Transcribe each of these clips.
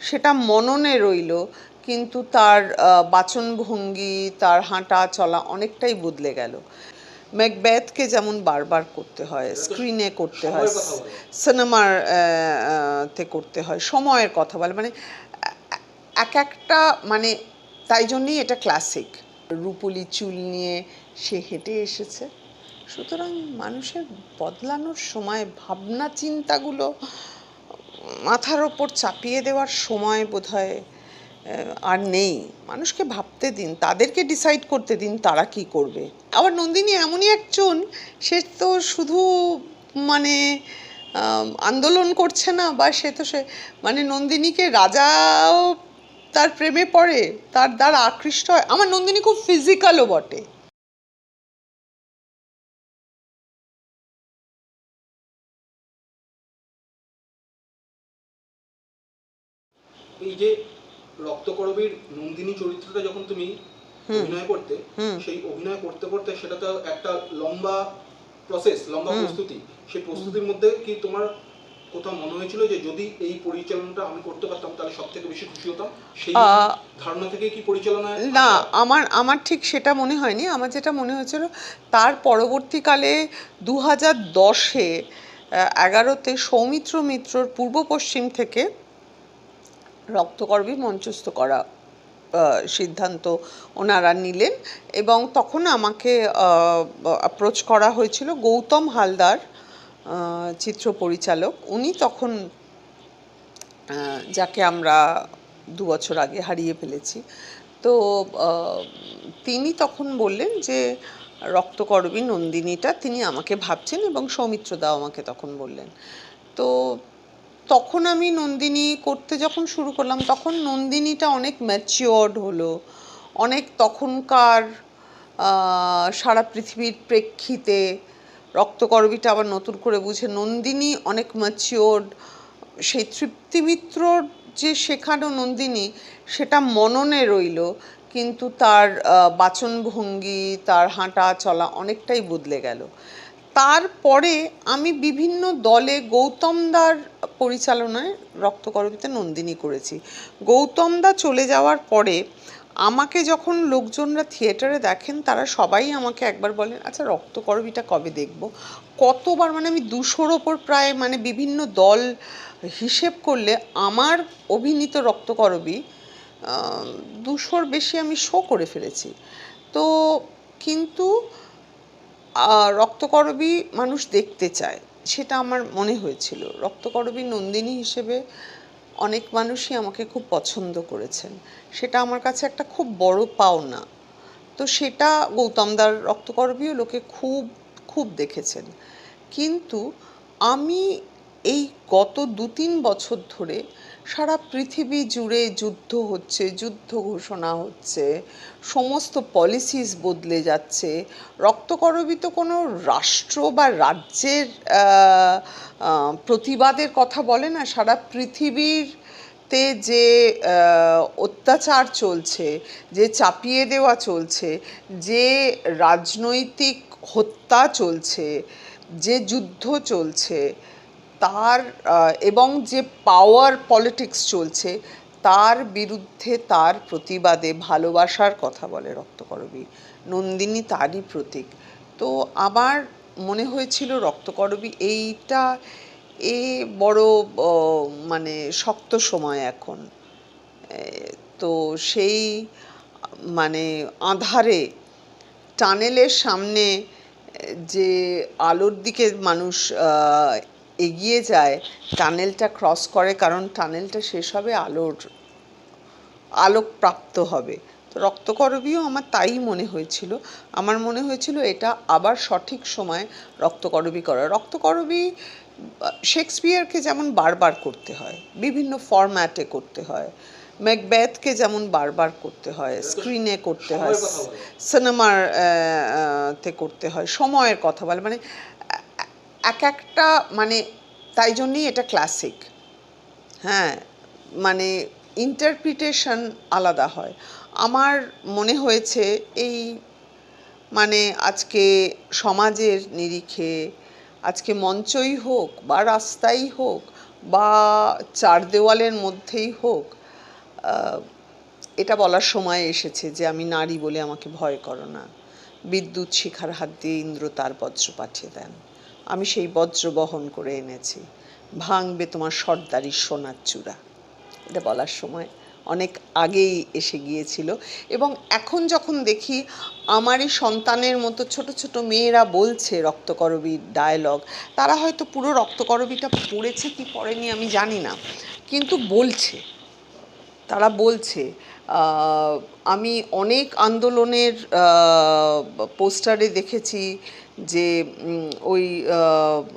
সেটা মননে রইল কিন্তু তার বাচনভঙ্গি তার হাঁটা চলা অনেকটাই বদলে গেল। ম্যাকবেথকে যেমন বারবার করতে হয় স্ক্রিনে করতে হয়। সিনেমার তে করতে হয় সময়ের কথা বলে। মানে এক একটা মানে তাই জন্যই এটা ক্লাসিক। রূপলি চুল নিয়ে সে হেঁটে এসেছে। সুতরাং মানুষের বদলানোর সময় ভাবনা চিন্তাগুলো মাথার ওপর চাপিয়ে দেওয়ার সময় আহ, আর নেই। মানুষকে ভাবতে দিন তাদেরকে ডিসাইড করতে দিন তারা কি করবে। আবার নন্দিনী এমনই একজন সে তো শুধু মানে আন্দোলন করছে না বা সে তো সে মানে নন্দিনীকে রাজাও তার প্রেমে পড়ে তার দ্বারা আকৃষ্ট হয়। আমার নন্দিনী খুব ফিজিক্যালও বটে। এই যে রক্তকরবীর নন্দিনী চরিত্রটা যখন তুমি অভিনয় করতে সেই অভিনয় করতে করতে সেটা তো একটা লম্বা প্রসেস লম্বা প্রস্তুতি। সেই প্রস্তুতির মধ্যে কি তোমার কোথাও মনে হয়েছিল যে যদি এই পরিচালনাটা আমি করতে পারতাম তাহলে সব থেকে বেশি খুশি হতাম? সেই ধারণা থেকে কি পরিচালনায় না আমার আমার ঠিক সেটা মনে হয়নি। আমার যেটা মনে হয়েছিল তার পরবর্তীকালে দু হাজার দশে এগারোতে সৌমিত্র মিত্রর পূর্ব পশ্চিম থেকে রক্তকর্বী মঞ্চস্থ করা সিদ্ধান্ত ওনারা নিলেন এবং তখন আমাকে অ্যাপ্রোচ করা হয়েছিল গৌতম হালদার চিত্র পরিচালক। উনি তখন যাকে আমরা দু বছর আগে হারিয়ে ফেলেছি। তো তিনি তখন বললেন যে রক্তকরবী নন্দিনীটা তিনি আমাকে ভাবছেন এবং সৌমিত্রদাও আমাকে তখন বললেন। তো তখন আমি নন্দিনী করতে যখন শুরু করলাম, তখন নন্দিনীটা অনেক ম্যাচিওর্ড হলো। অনেক তখনকার সারা পৃথিবীর প্রেক্ষিতে রক্তকরবীটা আবার নতুন করে বুঝে নন্দিনী অনেক ম্যাচিওর্ড সেই তৃপ্তি মিত্রর যে শেখানো নন্দিনী, সেটা মননে রইল, কিন্তু তার বাচনভঙ্গি, তার হাঁটা চলা অনেকটাই বদলে গেল। তারপরে আমি বিভিন্ন দলে গৌতমদার পরিচালনায় রক্তকরবীতে নন্দিনী করেছি। গৌতমদা চলে যাওয়ার পরে আমাকে যখন লোকজনরা থিয়েটারে দেখেন, তারা সবাই আমাকে একবার বলেন আচ্ছা রক্তকরবীটা কবে দেখব? কতবার মানে আমি দুশোর ওপর প্রায় মানে বিভিন্ন দল হিসেব করলে আমার অভিনীত রক্তকরবী দুশোর বেশি আমি শো করে ফেলেছি। তো কিন্তু রক্তকরবী মানুষ দেখতে চায়। সেটা আমার মনে হয়েছিল। রক্তকরবী নন্দিনী হিসেবে অনেক মানুষই আমাকে খুব পছন্দ করেছেন। সেটা আমার কাছে একটা খুব বড় পাওনা। তো সেটা গৌতমদার রক্তকরবীও লোকে খুব খুব দেখেছেন। কিন্তু আমি এই গত দু তিন বছর ধরে সারা পৃথিবী জুড়ে যুদ্ধ হচ্ছে, যুদ্ধ ঘোষণা হচ্ছে, সমস্ত পলিসিস বদলে যাচ্ছে। রক্তকরবী তো কোনো রাষ্ট্র বা রাজ্যের প্রতিবাদের কথা বলে না, সারা পৃথিবীর তে যে অত্যাচার চলছে, যে চাপিয়ে দেওয়া চলছে, যে রাজনৈতিক হত্যা চলছে, যে যুদ্ধ চলছে তার এবং যে পাওয়ার পলিটিক্স চলছে, তার বিরুদ্ধে তার প্রতিবাদে ভালোবাসার কথা বলে রক্তকরবী। নন্দিনী তারই প্রতীক। তো আমার মনে হয়েছিল রক্তকরবী এইটা এ বড় মানে শক্ত সময় এখন। তো সেই মানে আধারে, টানেলের সামনে যে আলোর দিকে মানুষ এগিয়ে যায় টানেলটা ক্রস করে কারণ টানেলটা শেষ হবে আলোর আলোক প্রাপ্ত হবে। তো রক্তকরবীও আমার তাই মনে হয়েছিল। আমার মনে হয়েছিল এটা আবার সঠিক সময় রক্তকরবী করা রক্তকরবী শেক্সপিয়ারকে যেমন বারবার করতে হয় বিভিন্ন ফরম্যাটে করতে হয় ম্যাকবেথকে যেমন বারবার করতে হয় স্ক্রিনে করতে হয় সিনেমার তে করতে হয় সময়ের কথা বলে। মানে এক একটা মানে তাই জন্যই এটা ক্লাসিক হ্যাঁ মানে ইন্টারপ্রিটেশন আলাদা হয়। আমার মনে হয়েছে এই মানে আজকে সমাজের নিরিখে, আজকে মঞ্চই হোক বা রাস্তাই হোক বা চার দেওয়ালের মধ্যেই হোক এটা বলার সময় এসেছে যে আমি নারী বলে আমাকে ভয় করো না। বিদ্যুৎ শিখার হাত দিয়ে ইন্দ্র তার বজ্র পাঠিয়ে দেন। আমি সেই বজ্র বহন করে এনেছি। ভাঙবে তোমার সর্দারি সোনার চূড়া। এটা বলার সময় অনেক আগেই এসে গিয়েছিল এবং এখন যখন দেখি আমারই সন্তানের মতো ছোট ছোট মেয়েরা বলছে রক্তকরবীর ডায়লগ তারা হয়তো পুরো রক্তকরবীটা পড়েছে কি পড়েনি আমি জানি না, কিন্তু বলছে। তারা বলছে আমি অনেক আন্দোলনের পোস্টারে দেখেছি যে ওই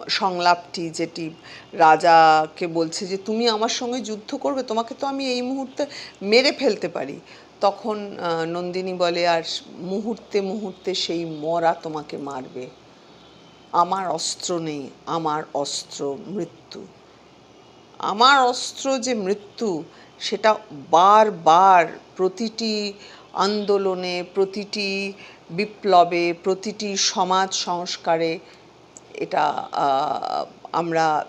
সংলাপটি যেটি রাজাকে বলছে যে, তুমি আমার সঙ্গে যুদ্ধ করবে, তোমাকে তো আমি এই মুহূর্তে মেরে ফেলতে পারি। তখন নন্দিনী বলে, আর মুহূর্তে মুহূর্তে সেই মরা তোমাকে মারবে। আমার অস্ত্র নেই, আমার অস্ত্র মৃত্যু। আমার অস্ত্র যে মৃত্যু, সেটা বারবার প্রতিটি আন্দোলনে, প্রতিটি বিপ্লবে প্রতিটি সমাজ সংস্কারে এটা আমরা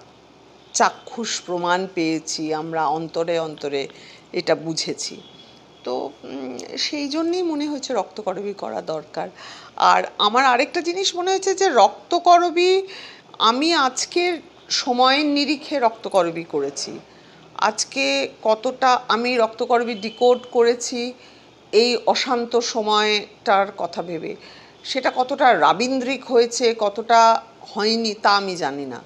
চাক্ষুষ প্রমাণ পেয়েছি, আমরা অন্তরে অন্তরে এটা বুঝেছি। তো সেই জন্যেই মনে হয়েছে রক্তকরবী করা দরকার। আর আমার আরেকটা জিনিস মনে হয়েছে যে, রক্তকরবী আমি আজকের সময়ের নিরিখে রক্তকরবী করেছি। আজকে কতটা আমি রক্তকরবী ডিকোড করেছি এই অশান্ত সময়টার কথা ভেবে। সেটা কতটা রাবীন্দ্রিক হয়েছে, কতটা হয়নি তা আমি জানি না।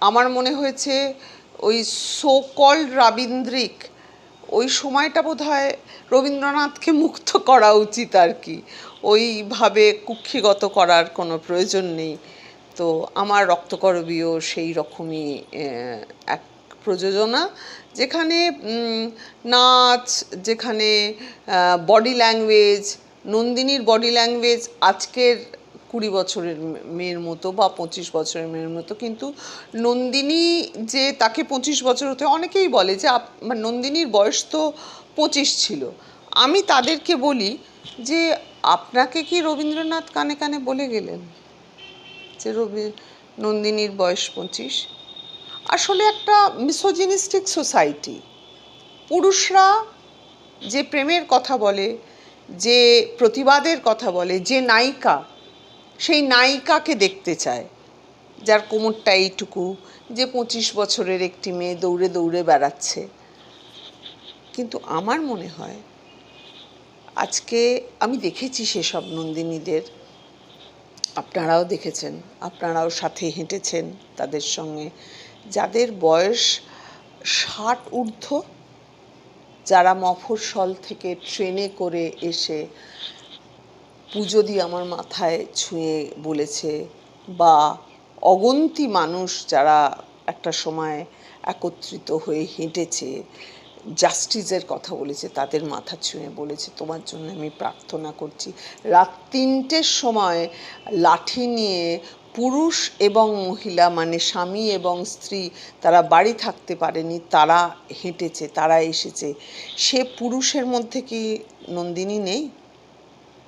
আমার মনে হয়েছে ওই সো কল্ড রাবীন্দ্রিক, ওই সময়টা বোধ হয় রবীন্দ্রনাথকে মুক্ত করা উচিত আর কি। ওইভাবে কুক্ষিগত করার কোনো প্রয়োজন নেই। তো আমার রক্তকরবীও সেই রকমই এক প্রযোজনা, যেখানে নাচ, যেখানে বডি ল্যাঙ্গুয়েজ নন্দিনীর বডি ল্যাঙ্গুয়েজ আজকের কুড়ি বছরের মেয়ের মতো বা পঁচিশ বছরের মেয়ের মতো। কিন্তু নন্দিনী যে তাকে পঁচিশ বছর হতে অনেকেই বলে যে মানে নন্দিনীর বয়স তো পঁচিশ ছিল। আমি তাদেরকে বলি যে আপনাকে কি রবীন্দ্রনাথ কানে কানে বলে গেলেন? যে রবি, নন্দিনীর বয়স পঁচিশ? আসলে একটা মিসোজিনিস্টিক সোসাইটি পুরুষরা যে প্রেমের কথা বলে, যে প্রতিবাদের কথা বলে, যে নায়িকা, সেই নায়িকাকে দেখতে চায়। যার কোমরটা এইটুকু, যে পঁচিশ বছরের একটি মেয়ে দৌড়ে দৌড়ে বেড়াচ্ছে। কিন্তু আমার মনে হয়, আজকে আমি দেখেছি সেসব নন্দিনীদের আপনারাও দেখেছেন, আপনারাও সাথে হেঁটেছেন তাদের সঙ্গে। যাদের বয়স ষাট ঊর্ধ্ব, যারা মফস্বল থেকে ট্রেনে করে এসে পুজো দিয়ে আমার মাথায় ছুঁয়ে বলেছে বা অগন্তি মানুষ যারা একটা সময় একত্রিত হয়ে হেঁটেছে জাস্টিসের কথা বলেছে, তাদের মাথা ছুঁয়ে বলেছে, তোমার জন্য আমি প্রার্থনা করছি। রাত তিনটের সময় লাঠি নিয়ে পুরুষ এবং মহিলা মানে স্বামী এবং স্ত্রী, তারা বাড়ি থাকতে পারেনি, তারা হেঁটেছে, তারা এসেছে। সে পুরুষের মধ্যে কি নন্দিনী নেই?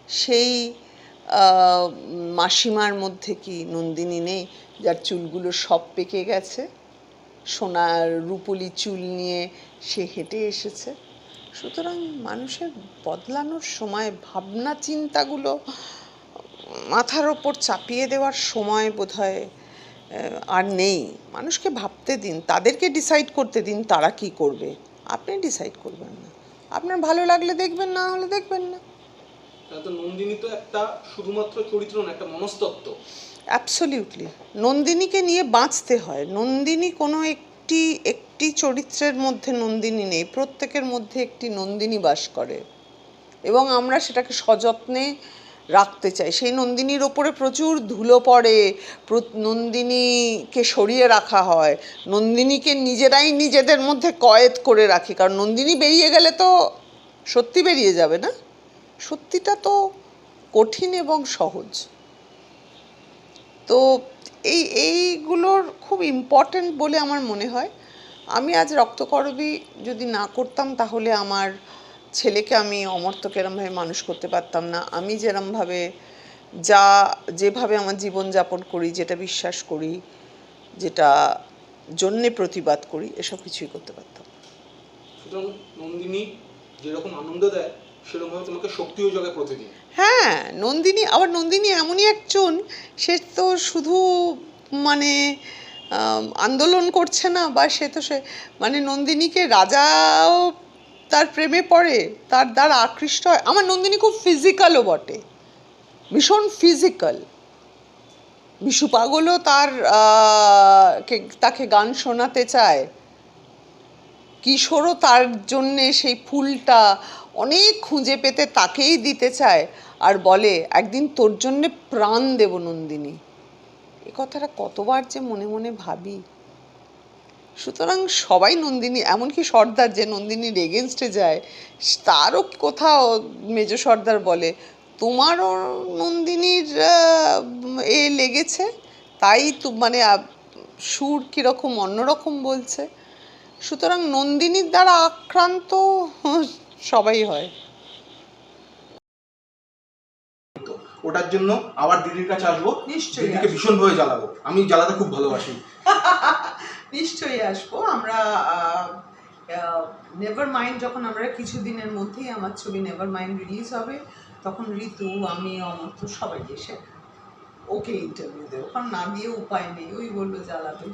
সেই মাসিমার মধ্যে কি নন্দিনী নেই, যার চুলগুলো সব পেকে গেছে? সোনার রূপলি চুল নিয়ে সে হেঁটে এসেছে। সুতরাং মানুষের বদলানোর সময় ভাবনা চিন্তাগুলো মাথার ওপর চাপিয়ে দেওয়ার সময় আহ, আর নেই। মানুষকে ভাবতে দিন তাদেরকে ডিসাইড করতে দিন তারা কি করবে। আপনি ডিসাইড করবেন না। আপনার ভালো লাগলে দেখবেন না হলে দেখবেন না। নন্দিনী তো একটা শুধুমাত্র চরিত্র না একটা মনস্তত্ত্ব। অ্যাবসলিউটলি নন্দিনীকে নিয়ে বাঁচতে হয়। নন্দিনী কোনো একটি একটি চরিত্রের মধ্যে নন্দিনী নেই। প্রত্যেকের মধ্যে একটি নন্দিনী বাস করে। এবং আমরা সেটাকে সযত্নে রাখতে চাই। সেই নন্দিনীর ওপরে প্রচুর ধুলো পড়ে। নন্দিনীকে সরিয়ে রাখা হয়। নন্দিনীকে নিজেরাই নিজেদের মধ্যে কয়েদ করে রাখি। কারণ নন্দিনী বেরিয়ে গেলে তো সত্যি বেরিয়ে যাবে না? সত্যিটা তো কঠিন এবং সহজ। তো এই, এইগুলোর খুব ইম্পর্ট্যান্ট বলে আমার মনে হয়। আমি আজ রক্তকরবী যদি না করতাম, তাহলে আমার ছেলেকে আমি অমর্ত্যকে এরমভাবে মানুষ করতে পারতাম না। আমি যেরমভাবে যা, যেভাবে আমার জীবনযাপন করি, যেটা বিশ্বাস করি, যেটা জন্যে প্রতিবাদ করি, এসব কিছুই করতে পারতাম। নন্দিনী যেরকম আনন্দ দেয় সেরকমভাবে তোমাকে শক্তিও প্রতিদিন। হ্যাঁ নন্দিনী, আবার নন্দিনী এমনই একজন, সে তো শুধু মানে আন্দোলন করছে না, বা সে তো সে মানে নন্দিনীকে রাজাও তার প্রেমে পড়ে, তার দ্বারা আকৃষ্ট হয়। আমার নন্দিনী খুব ফিজিক্যালও বটে, ভীষণ ফিজিক্যাল বিশু পাগলও তার তাকে গান শোনাতে চায়। কিশোরও তার জন্যে সেই ফুলটা অনেক খুঁজে পেতে তাকেই দিতে চায় আর বলে, একদিন তোর জন্যে প্রাণ দেব নন্দিনী। এ কথাটা কতবার যে মনে মনে ভাবি। সুতরাং সবাই নন্দিনী, এমনকি সর্দার যে নন্দিনীর এগেনস্টে যায়, তারও কোথাও মেজ সর্দার বলে, তোমারও নন্দিনীর এ লেগেছে? তাই তো মানে সুর কীরকম অন্যরকম বলছে। সুতরাং নন্দিনীর দ্বারা আক্রান্ত সবাই হয়। ওটার জন্য আবার দিদির কাছে আসব। নিশ্চয়ই দিদিকে। ভীষণভাবে জ্বালাবো। আমি জ্বালাতে খুব ভালোবাসি। নিশ্চয়ই আসব। আমরা নেভার মাইন্ড যখন আমরা কিছুদিনের মধ্যেই আমার ছবি নেভার মাইন্ড রিলিজ হবে তখন ঋতু আমি অমর্ত সবাই এসে ওকে ইন্টারভিউ দেবো। কারণ না দিয়ে উপায় নেই, ওই বলল জ্বালাবে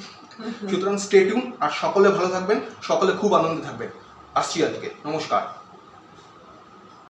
সুতরাং স্টেটিউন আর সকলে ভালো থাকবেন, সকলে খুব আনন্দে থাকবেন। আসছি আজকে। নমস্কার।